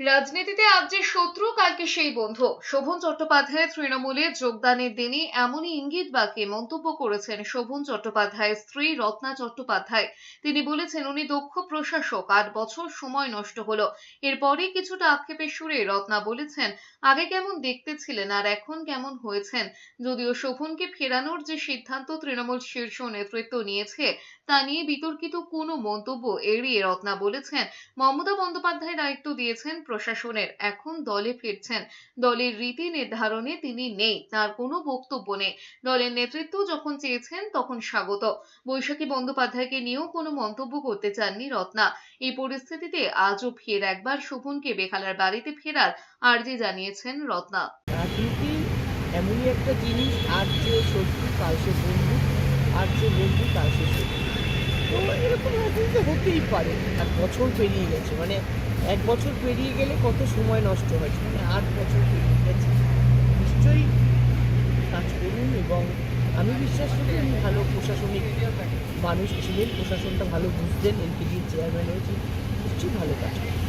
রাজনীতিতে আজ যে শত্রু কালকে সেই বন্ধু? শোভন চট্টোপাধ্যায় তৃণমূলে যোগদানের দিনই এমনই ইঙ্গিত বাঁকিয়ে মন্তব্য করেছেন শোভন চট্টোপাধ্যায়ের স্ত্রী রত্না চট্টোপাধ্যায়। তিনি বলেছেন, উনি দক্ষ প্রশাসক, আট বছর সময় নষ্ট হলো। এরপরেই কিছুটা আক্ষেপের সুরে রত্না বলেছেন, আগে কেমন দেখতে ছিলেন আর এখন কেমন হয়েছেন? যদিও শোভনকে ফেরানোর যে সিদ্ধান্ত তৃণমূল শীর্ষ নেতৃত্ব নিয়েছে, তা নিয়ে বিতর্কিত কোনো মন্তব্য এড়িয়ে রত্না বলেছেন। মমতা বন্দ্যোপাধ্যায় দায়িত্ব দিয়েছেন প্রশাসনের। এখন দলে ফিরছেন। দলের রীতি নির্ধারণে তিনি নেই, তার কোনো বক্তব্য নেই। দলের নেতৃত্ব যখন চেয়েছেন তখন স্বাগত। বৈশাখী বন্দ্যোপাধ্যায়কে নিয়েও কোনো মন্তব্য করতে চাননি রত্না। এই পরিস্থিতিতে আজও ফের একবার শোভনকে বেখালার বাড়িতে ফেরার আর্জি জানিয়েছেন রত্না। এমনই একটা জিনিস, আর যে শত্রু কাল সে বন্ধু, আর যে বন্ধু কাল সে শত্রু তো এরকম হতেই পারে। এক বছর পেরিয়ে গেছে মানে এক বছর পেরিয়ে গেলে কত সময় নষ্ট হয়েছে মানে আট বছর পেরিয়ে গেছে। নিশ্চয়ই কাজ করুন এবং আমি বিশ্বাস করি উনি ভালো প্রশাসনিক মানুষ। ছিলেন প্রশাসনটা ভালো বুঝতেন এনপিডির চেয়ারম্যান হয়েছে নিশ্চয়ই ভালো কাজ করবেন